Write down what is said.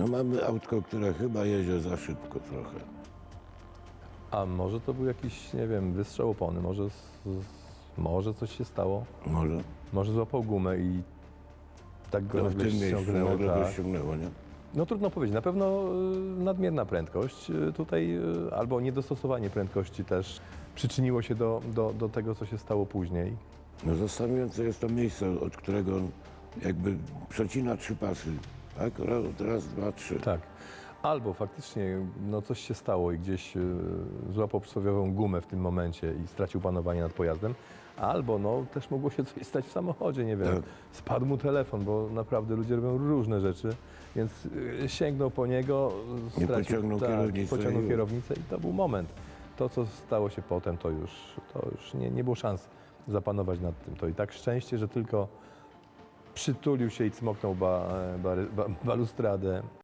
No mamy autko, które chyba jedzie za szybko trochę. A może to był jakiś, nie wiem, wystrzał opony, może, z, z, może coś się stało, Może może złapał gumę i tak go to w nagle tym miejscu ściągnęło. go Tak. ściągnęło, nie? No trudno powiedzieć, na pewno y, nadmierna prędkość y, tutaj, y, albo niedostosowanie prędkości też przyczyniło się do, do, do tego, co się stało później. No zastanawiające jest to miejsce, od którego on jakby przecina trzy pasy. Tak? Raz, dwa, trzy. Tak. Albo faktycznie no, coś się stało i gdzieś y, złapał przysłowiową gumę w tym momencie i stracił panowanie nad pojazdem, albo no, też mogło się coś stać w samochodzie, nie wiem, Tak. spadł mu telefon, bo naprawdę ludzie robią różne rzeczy, więc y, sięgnął po niego, Nie pociągnął kierownicę pociągnął i- kierownicę i to był moment. To, co stało się potem, to już, to już nie, nie było szans zapanować nad tym. To i tak szczęście, że tylko przytulił się i cmoknął ba, ba, ba, balustradę